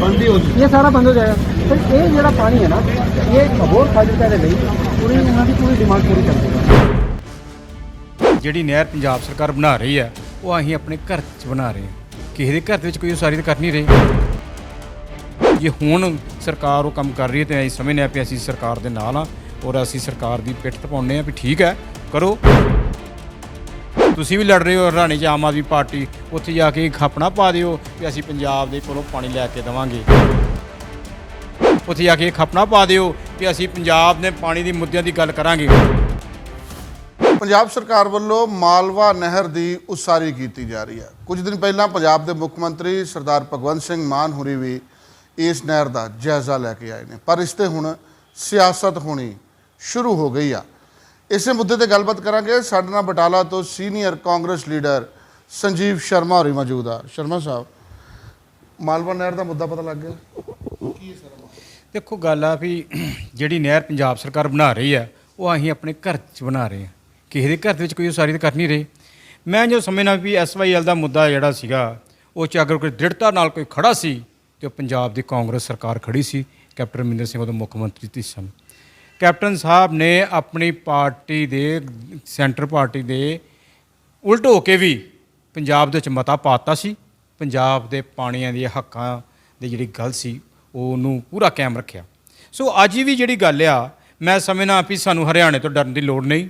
ਬੰਦੀ ਹੋ ਚੁੱਕੀ ਇਹ ਸਾਰਾ ਬੰਦ ਹੋ ਜਾਏਗਾ। ਫਿਰ ਇਹ ਜਿਹੜਾ ਪਾਣੀ ਹੈ ਨਾ ਇਹ ਹੋਰ ਫਾਜ਼ਿਲਕਾ ਦੇ ਲਈ ਪੂਰੀ ਇਹਨਾਂ ਦੀ ਪੂਰੀ ਡਿਮਾਂਡ ਪੂਰੀ ਕਰ ਦੇਗਾ ਜਿਹੜੀ ਨਹਿਰ ਪੰਜਾਬ ਸਰਕਾਰ ਬਣਾ ਰਹੀ ਹੈ ਉਹ ਅਸੀਂ ਆਪਣੇ ਘਰ 'ਚ ਬਣਾ ਰਹੇ ਹਾਂ। ਕਿਸੇ ਦੇ ਘਰ ਦੇ ਵਿੱਚ ਕੋਈ ਉਸਾਰੀ ਤਾਂ ਕਰ ਨਹੀਂ ਰਹੇ। ਜੇ ਹੁਣ ਸਰਕਾਰ ਉਹ ਕੰਮ ਕਰ ਰਹੀ ਹੈ ਤੇ ਅਸੀਂ ਸਮਝਦੇ ਹਾਂ ਵੀ ਅਸੀਂ ਸਰਕਾਰ ਦੇ ਨਾਲ ਆ ਔਰ ਅਸੀਂ ਸਰਕਾਰ ਦੀ ਪਿੱਠ ਤਪਾਉਂਦੇ ਆ ਵੀ ਠੀਕ ਹੈ ਕਰੋ। ਤੁਸੀਂ ਵੀ ਲੜ ਰਹੇ ਹੋ ਹਰਿਆਣੇ 'ਚ ਆਮ ਆਦਮੀ ਪਾਰਟੀ, ਉੱਥੇ ਜਾ ਕੇ ਖਾਪਣਾ ਪਾ ਦਿਓ ਕਿ ਅਸੀਂ ਪੰਜਾਬ ਦੇ ਕੋਲੋਂ ਪਾਣੀ ਲੈ ਕੇ ਦੇਵਾਂਗੇ। ਉੱਥੇ ਜਾ ਕੇ ਖਾਪਣਾ ਪਾ ਦਿਓ ਕਿ ਅਸੀਂ ਪੰਜਾਬ ਦੇ ਪਾਣੀ ਦੇ ਮੁੱਦਿਆਂ ਦੀ ਗੱਲ ਕਰਾਂਗੇ। ਪੰਜਾਬ ਸਰਕਾਰ ਵੱਲੋਂ ਮਾਲਵਾ ਨਹਿਰ ਦੀ ਉਸਾਰੀ ਕੀਤੀ ਜਾ ਰਹੀ ਹੈ। ਕੁਝ ਦਿਨ ਪਹਿਲਾਂ ਪੰਜਾਬ ਦੇ ਮੁੱਖ ਮੰਤਰੀ ਸਰਦਾਰ ਭਗਵੰਤ ਸਿੰਘ ਮਾਨ ਹੁਰੀ ਵੀ ਇਸ ਨਹਿਰ ਦਾ ਜਾਇਜ਼ਾ ਲੈ ਕੇ ਆਏ ਨੇ। ਪਰ ਇਸ ਤੇ ਹੁਣ ਸਿਆਸਤ ਹੋਣੀ ਸ਼ੁਰੂ ਹੋ ਗਈ ਆ। ਇਸੇ ਮੁੱਦੇ ਤੇ ਗੱਲਬਾਤ ਕਰਾਂਗੇ। ਸਾਡੇ ਨਾਲ ਬਟਾਲਾ ਤੋਂ ਸੀਨੀਅਰ ਕਾਂਗਰਸ ਲੀਡਰ ਸੰਜੀਵ ਸ਼ਰਮਾ ਹੋਰੀ ਮੌਜੂਦ ਆ। ਸ਼ਰਮਾ ਸਾਹਿਬ, ਮਾਲਵਾ ਨਹਿਰ ਦਾ ਮੁੱਦਾ ਪਤਾ ਲੱਗ ਗਿਆ? ਕੀ ਸਰ ਦੇਖੋ, ਗੱਲ ਆ ਵੀ ਜਿਹੜੀ ਨਹਿਰ ਪੰਜਾਬ ਸਰਕਾਰ ਬਣਾ ਰਹੀ ਆ, ਉਹ ਅਸੀਂ ਆਪਣੇ ਘਰ 'ਚ ਬਣਾ ਰਹੇ ਹਾਂ ਕਿਸੇ ਦੇ ਘਰ ਦੇ ਵਿੱਚ ਕੋਈ ਉਸਾਰੀ ਤਾਂ ਕਰ ਨਹੀਂ ਰਹੇ। ਮੈਂ ਜੋ ਸਮਝਣਾ ਵੀ ਐਸਵਾਈਐਲ ਦਾ ਮੁੱਦਾ ਜਿਹੜਾ ਸੀਗਾ, ਉਹ 'ਚ ਅਗਰ ਕੋਈ ਦ੍ਰਿੜਤਾ ਨਾਲ ਕੋਈ ਖੜਾ ਸੀ, ਤੇ ਉਹ ਪੰਜਾਬ ਦੀ ਕਾਂਗਰਸ ਸਰਕਾਰ ਖੜੀ ਸੀ, ਕੈਪਟਨ ਅਮਰਿੰਦਰ ਸਿੰਘ ਉਦੋਂ ਮੁੱਖ ਮੰਤਰੀ ਸੀ ਸਮੇਂ ਕੈਪਟਨ ਸਾਹਿਬ ਨੇ ਆਪਣੀ ਪਾਰਟੀ ਦੇ, ਸੈਂਟਰ ਪਾਰਟੀ ਦੇ ਉਲਟ ਹੋ ਕੇ ਵੀ ਪੰਜਾਬ ਦੇ ਵਿੱਚ ਮਤਾ ਪਾਤਾ ਸੀ। ਪੰਜਾਬ ਦੇ ਪਾਣੀਆਂ ਦੇ ਹੱਕਾਂ ਦੀ ਜਿਹੜੀ ਗੱਲ ਸੀ, ਉਹਨੂੰ ਪੂਰਾ ਕਾਇਮ ਰੱਖਿਆ। ਸੋ ਅੱਜ ਵੀ ਜਿਹੜੀ ਗੱਲ ਆ, ਮੈਂ ਸਮਝਣਾ ਵੀ ਸਾਨੂੰ ਹਰਿਆਣੇ ਤੋਂ ਡਰਨ ਦੀ ਲੋੜ ਨਹੀਂ।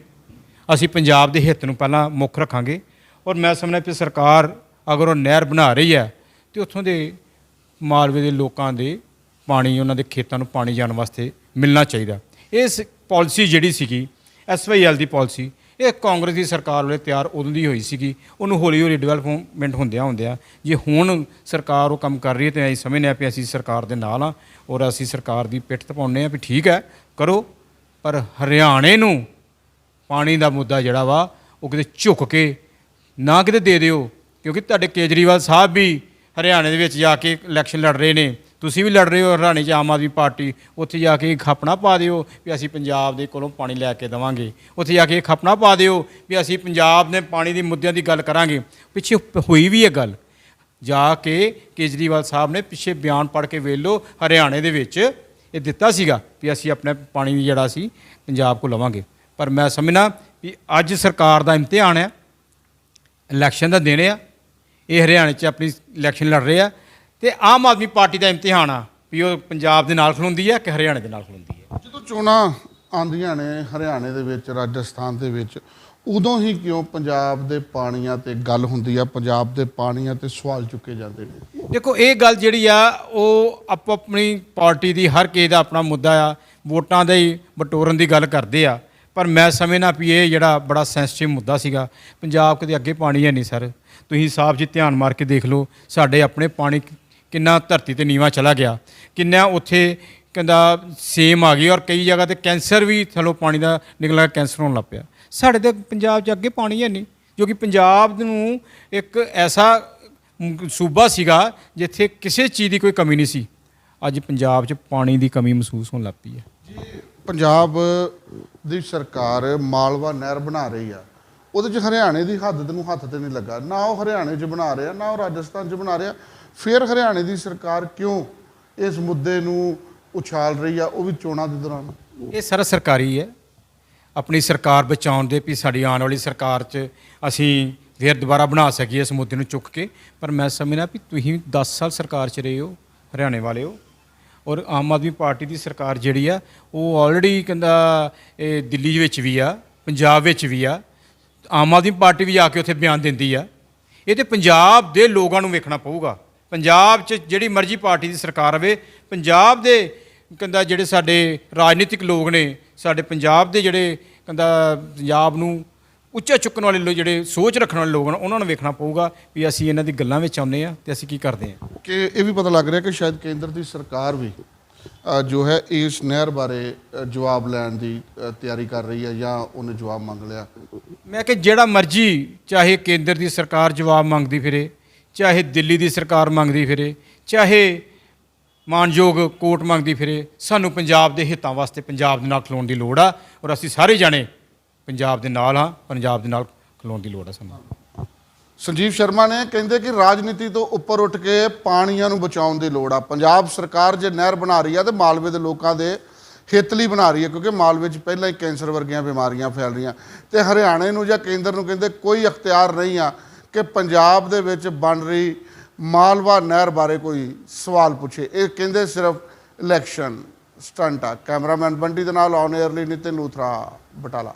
ਅਸੀਂ ਪੰਜਾਬ ਦੇ ਹਿੱਤ ਨੂੰ ਪਹਿਲਾਂ ਮੁੱਖ ਰੱਖਾਂਗੇ। ਔਰ ਮੈਂ ਸਮਝਣਾ ਵੀ ਸਰਕਾਰ ਅਗਰ ਉਹ ਨਹਿਰ ਬਣਾ ਰਹੀ ਹੈ, ਤੇ ਉੱਥੋਂ ਦੇ ਮਾਲਵੇ ਦੇ ਲੋਕਾਂ ਦੇ ਪਾਣੀ, ਉਹਨਾਂ ਦੇ ਖੇਤਾਂ ਨੂੰ ਪਾਣੀ ਜਾਣ ਵਾਸਤੇ ਮਿਲਣਾ ਚਾਹੀਦਾ। ਇਸ ਪਾਲਿਸੀ ਜਿਹੜੀ ਸੀਗੀ ਐਸਵਾਈਐਲ ਦੀ ਪਾਲਿਸੀ, ਇਹ ਕਾਂਗਰਸ ਦੀ ਸਰਕਾਰ ਵੇਲੇ ਤਿਆਰ ਉਦੋਂ ਦੀ ਹੋਈ ਸੀਗੀ, ਉਹਨੂੰ ਹੌਲੀ ਹੌਲੀ ਡਿਵੈਲਪਮੈਂਟ ਹੁੰਦਿਆਂ ਹੁੰਦਿਆਂ, ਜੇ ਹੁਣ ਸਰਕਾਰ ਉਹ ਕੰਮ ਕਰ ਰਹੀ ਹੈ ਤੇ ਅਸੀਂ ਸਮਝਦੇ ਹਾਂ ਵੀ ਅਸੀਂ ਸਰਕਾਰ ਦੇ ਨਾਲ ਆ ਔਰ ਅਸੀਂ ਸਰਕਾਰ ਦੀ ਪਿੱਠ ਤਪਾਉਂਦੇ ਆ ਵੀ ਠੀਕ ਹੈ, ਕਰੋ, ਪਰ ਹਰਿਆਣੇ ਨੂੰ ਪਾਣੀ ਦਾ ਮੁੱਦਾ ਜਿਹੜਾ ਵਾ, ਉਹ ਕਿਤੇ ਝੁੱਕ ਕੇ ਨਾ ਕਿਤੇ ਦੇ ਦਿਓ, ਕਿਉਂਕਿ ਤੁਹਾਡੇ ਕੇਜਰੀਵਾਲ ਸਾਹਿਬ ਵੀ ਹਰਿਆਣੇ ਦੇ ਵਿੱਚ ਜਾ ਕੇ ਇਲੈਕਸ਼ਨ ਲੜ ਰਹੇ ਨੇ ਤੁਸੀਂ ਵੀ ਲੜ ਰਹੇ ਹੋ ਹਰਿਆਣੇ 'ਚ ਆਮ ਆਦਮੀ ਪਾਰਟੀ, ਉੱਥੇ ਜਾ ਕੇ ਖਾਪਣਾ ਪਾ ਦਿਓ ਵੀ ਅਸੀਂ ਪੰਜਾਬ ਦੇ ਕੋਲੋਂ ਪਾਣੀ ਲੈ ਕੇ ਦੇਵਾਂਗੇ। ਉੱਥੇ ਜਾ ਕੇ ਖਾਪਣਾ ਪਾ ਦਿਓ ਵੀ ਅਸੀਂ ਪੰਜਾਬ ਦੇ ਪਾਣੀ ਦੇ ਮੁੱਦਿਆਂ ਦੀ ਗੱਲ ਕਰਾਂਗੇ। ਪਿੱਛੇ ਹੋਈ ਵੀ ਇਹ ਗੱਲ। ਜਾ ਕੇ ਕੇਜਰੀਵਾਲ ਸਾਹਿਬ ਨੇ ਪਿੱਛੇ ਬਿਆਨ ਪੜ੍ਹ ਕੇ ਵੇਖ ਲਓ, ਹਰਿਆਣੇ ਦੇ ਵਿੱਚ ਇਹ ਦਿੱਤਾ ਸੀਗਾ ਵੀ ਅਸੀਂ ਆਪਣੇ ਪਾਣੀ ਜਿਹੜਾ ਸੀ ਪੰਜਾਬ ਕੋ ਲਵਾਂਗੇ। ਪਰ ਮੈਂ ਸਮਝਣਾ ਵੀ ਅੱਜ ਸਰਕਾਰ ਦਾ ਇਮਤਿਹਾਨ ਹੈ ਇਲੈਕਸ਼ਨ ਦਾ ਦਿਨ ਆ, ਇਹ ਹਰਿਆਣੇ 'ਚ ਆਪਣੀ ਇਲੈਕਸ਼ਨ ਲੜ ਰਹੇ ਆ ਤੇ ਆਮ ਆਦਮੀ ਪਾਰਟੀ ਦਾ ਇਮਤਿਹਾਨ ਆ ਵੀ ਉਹ ਪੰਜਾਬ ਦੇ ਨਾਲ ਖਲੋਂਦੀ ਹੈ ਕਿ ਹਰਿਆਣੇ ਦੇ ਨਾਲ ਖਲੋਂਦੀ ਹੈ ਜਦੋਂ ਚੋਣਾਂ ਆਉਂਦੀਆਂ ਨੇ ਹਰਿਆਣੇ ਦੇ ਵਿੱਚ ਰਾਜਸਥਾਨ ਦੇ ਵਿੱਚ ਉਦੋਂ ਹੀ ਕਿਉਂ ਪੰਜਾਬ ਦੇ ਪਾਣੀਆਂ ਤੇ ਗੱਲ ਹੁੰਦੀ ਆ? ਪੰਜਾਬ ਦੇ ਪਾਣੀਆਂ ਤੇ ਸਵਾਲ ਚੁੱਕੇ ਜਾਂਦੇ ਨੇ। ਦੇਖੋ ਇਹ ਗੱਲ ਜਿਹੜੀ ਆ ਉਹ ਆਪੋ ਆਪਣੀ ਪਾਰਟੀ ਦੀ ਹਰ ਕਿਸੇ ਦਾ ਆਪਣਾ ਮੁੱਦਾ ਆ। ਵੋਟਾਂ ਦੇ ਹੀ ਬਟੋਰਨ ਦੀ ਗੱਲ ਕਰਦੇ ਆ। ਪਰ ਮੈਂ ਸਮਝਣਾ ਵੀ ਇਹ ਜਿਹੜਾ ਬੜਾ ਸੈਂਸਿਟਿਵ ਮੁੱਦਾ ਸੀਗਾ ਪੰਜਾਬ ਕਦੇ ਅੱਗੇ ਪਾਣੀ ਹੈ ਨਹੀਂ ਸਰ। ਤੁਸੀਂ ਸਾਫ਼ ਜੀ ਧਿਆਨ ਮਾਰ ਕੇ ਦੇਖ ਲਓ ਸਾਡੇ ਆਪਣੇ ਪਾਣੀ ਕਿੰਨਾ ਧਰਤੀ ਤੇ ਨੀਵਾ ਚਲਾ ਗਿਆ, ਕਿੰਨਾ ਉੱਥੇ ਕਹਿੰਦਾ ਸੇਮ ਆ ਗਈ ਔਰ ਕਈ ਜਗ੍ਹਾ ਤੇ ਕੈਂਸਰ ਵੀ ਥੱਲੋਂ ਪਾਣੀ ਦਾ ਨਿਕਲ ਕੇ ਕੈਂਸਰ ਹੋਣ ਲੱਗ ਪਿਆ। ਸਾਡੇ ਤੇ ਪੰਜਾਬ 'ਚ ਅੱਗੇ ਪਾਣੀ ਹੈ ਨਹੀਂ ਜੋ ਕਿ ਪੰਜਾਬ ਨੂੰ ਇੱਕ ਐਸਾ ਸੂਬਾ ਸੀਗਾ ਜਿੱਥੇ ਕਿਸੇ ਚੀਜ਼ ਦੀ ਕੋਈ ਕਮੀ ਨਹੀਂ ਸੀ। ਅੱਜ ਪੰਜਾਬ 'ਚ ਪਾਣੀ ਦੀ ਕਮੀ ਮਹਿਸੂਸ ਹੋਣ ਲੱਗ ਪਈ ਹੈ। ਪੰਜਾਬ ਦੀ ਸਰਕਾਰ ਮਾਲਵਾ ਨਹਿਰ ਬਣਾ ਰਹੀ ਆ। ਉਹਦੇ 'ਚ ਹਰਿਆਣੇ ਦੀ ਹੱਦ ਨੂੰ ਹੱਥ ਤੇ ਨਹੀਂ ਲੱਗਾ। ਨਾ ਉਹ ਹਰਿਆਣੇ 'ਚ ਬਣਾ ਰਿਹਾ, ਨਾ ਉਹ ਰਾਜਸਥਾਨ 'ਚ ਬਣਾ ਰਿਹਾ। ਫਿਰ ਹਰਿਆਣੇ ਦੀ ਸਰਕਾਰ ਕਿਉਂ ਇਸ ਮੁੱਦੇ ਨੂੰ ਉਛਾਲ ਰਹੀ ਆ, ਉਹ ਵੀ ਚੋਣਾਂ ਦੇ ਦੌਰਾਨ? ਇਹ ਸਾਰਾ ਸਰਕਾਰੀ ਹੈ। ਆਪਣੀ ਸਰਕਾਰ ਬਚਾਉਣ ਦੇ ਵੀ ਸਾਡੀ ਆਉਣ ਵਾਲੀ ਸਰਕਾਰ 'ਚ ਅਸੀਂ ਫਿਰ ਦੁਬਾਰਾ ਬਣਾ ਸਕੀਏ ਇਸ ਮੁੱਦੇ ਨੂੰ ਚੁੱਕ ਕੇ। ਪਰ ਮੈਂ ਸਮਝਣਾ ਵੀ ਤੁਸੀਂ 10 ਸਾਲ ਸਰਕਾਰ 'ਚ ਰਹੇ ਹੋ, ਹਰਿਆਣੇ ਵਾਲੇ ਹੋ, ਔਰ ਆਮ ਆਦਮੀ ਪਾਰਟੀ ਦੀ ਸਰਕਾਰ ਜਿਹੜੀ ਆ, ਉਹ ਆਲਰੇਡੀ ਕਹਿੰਦਾ ਇਹ ਦਿੱਲੀ ਵਿੱਚ ਵੀ ਆ, ਪੰਜਾਬ ਵਿੱਚ ਵੀ ਆ ਆਮ ਆਦਮੀ ਪਾਰਟੀ ਵੀ ਆ ਕੇ ਉੱਥੇ ਬਿਆਨ ਦਿੰਦੀ ਆ। ਇਹ ਤੇ ਪੰਜਾਬ ਦੇ ਲੋਕਾਂ ਨੂੰ ਵੇਖਣਾ ਪਊਗਾ। ਪੰਜਾਬ 'ਚ ਜਿਹੜੀ ਮਰਜ਼ੀ ਪਾਰਟੀ ਦੀ ਸਰਕਾਰ ਆਵੇ, ਪੰਜਾਬ ਦੇ ਕਹਿੰਦਾ ਜਿਹੜੇ ਸਾਡੇ ਰਾਜਨੀਤਿਕ ਲੋਕ ਨੇ, ਸਾਡੇ ਪੰਜਾਬ ਦੇ ਜਿਹੜੇ ਕਹਿੰਦਾ ਪੰਜਾਬ ਨੂੰ ਉੱਚਾ ਚੁੱਕਣ ਵਾਲੇ ਲੋਕ ਜਿਹੜੇ ਸੋਚ ਰੱਖਣ ਵਾਲੇ ਲੋਕ ਨੇ, ਉਹਨਾਂ ਨੂੰ ਵੇਖਣਾ ਪਊਗਾ ਵੀ ਅਸੀਂ ਇਹਨਾਂ ਦੀ ਗੱਲਾਂ ਵਿੱਚ ਆਉਂਦੇ ਆ ਤੇ ਅਸੀਂ ਕੀ ਕਰਦੇ ਆ ਕਿ ਇਹ ਵੀ ਪਤਾ ਲੱਗ ਰਿਹਾ ਕਿ ਸ਼ਾਇਦ ਕੇਂਦਰ ਦੀ ਸਰਕਾਰ ਵੀ ਜੋ ਹੈ, ਇਸ ਨਹਿਰ ਬਾਰੇ ਜਵਾਬ ਲੈਣ ਦੀ ਤਿਆਰੀ ਕਰ ਰਹੀ ਹੈ ਜਾਂ ਉਹਨੇ ਜਵਾਬ ਮੰਗ ਲਿਆ? ਮੈਂ ਕਿ ਜਿਹੜਾ ਮਰਜ਼ੀ ਚਾਹੇ ਕੇਂਦਰ ਦੀ ਸਰਕਾਰ ਜਵਾਬ ਮੰਗਦੀ ਫਿਰੇ, ਚਾਹੇ ਦਿੱਲੀ ਦੀ ਸਰਕਾਰ ਮੰਗਦੀ ਫਿਰੇ, ਚਾਹੇ ਮਾਨਯੋਗ ਕੋਰਟ ਮੰਗਦੀ ਫਿਰੇ, ਸਾਨੂੰ ਪੰਜਾਬ ਦੇ ਹਿੱਤਾਂ ਵਾਸਤੇ ਪੰਜਾਬ ਦੇ ਨਾਲ ਖਲੋਣ ਦੀ ਲੋੜ ਆ ਔਰ ਅਸੀਂ ਸਾਰੇ ਜਾਣੇ ਪੰਜਾਬ ਦੇ ਨਾਲ ਹਾਂ, ਪੰਜਾਬ ਦੇ ਨਾਲ ਖਲੋਣ ਦੀ ਲੋੜ ਆ ਸਾਨੂੰ। ਸੰਜੀਵ ਸ਼ਰਮਾ ਨੇ ਕਹਿੰਦੇ ਕਿ ਰਾਜਨੀਤੀ ਤੋਂ ਉੱਪਰ ਉੱਠ ਕੇ ਪਾਣੀਆਂ ਨੂੰ ਬਚਾਉਣ ਦੀ ਲੋੜ ਆ। ਪੰਜਾਬ ਸਰਕਾਰ ਜੇ ਨਹਿਰ ਬਣਾ ਰਹੀ ਆ ਤੇ ਮਾਲਵੇ ਦੇ ਲੋਕਾਂ ਦੇ ਹਿੱਤ ਲਈ ਬਣਾ ਰਹੀ ਹੈ ਕਿਉਂਕਿ ਮਾਲਵੇ 'ਚ ਪਹਿਲਾਂ ਹੀ ਕੈਂਸਰ ਵਰਗੀਆਂ ਬਿਮਾਰੀਆਂ ਫੈਲ ਰਹੀਆਂ। ਤੇ ਹਰਿਆਣੇ ਨੂੰ ਜਾਂ ਕੇਂਦਰ ਨੂੰ ਕਹਿੰਦੇ ਕੋਈ ਅਖਤਿਆਰ ਨਹੀਂ ਆ ਕਿ ਪੰਜਾਬ ਦੇ ਵਿੱਚ ਬਣ ਰਹੀ ਮਾਲਵਾ ਨਹਿਰ ਬਾਰੇ ਕੋਈ ਸਵਾਲ ਪੁੱਛੇ। ਇਹ ਕਹਿੰਦੇ ਸਿਰਫ ਇਲੈਕਸ਼ਨ ਸਟੰਟ ਆ। ਕੈਮਰਾਮੈਨ ਬੰਟੀ ਦੇ ਨਾਲ ਔਨ 에ਅਰ ਲਈ ਨਿਤਿਨ ਲੂਥਰਾ, ਬਟਾਲਾ।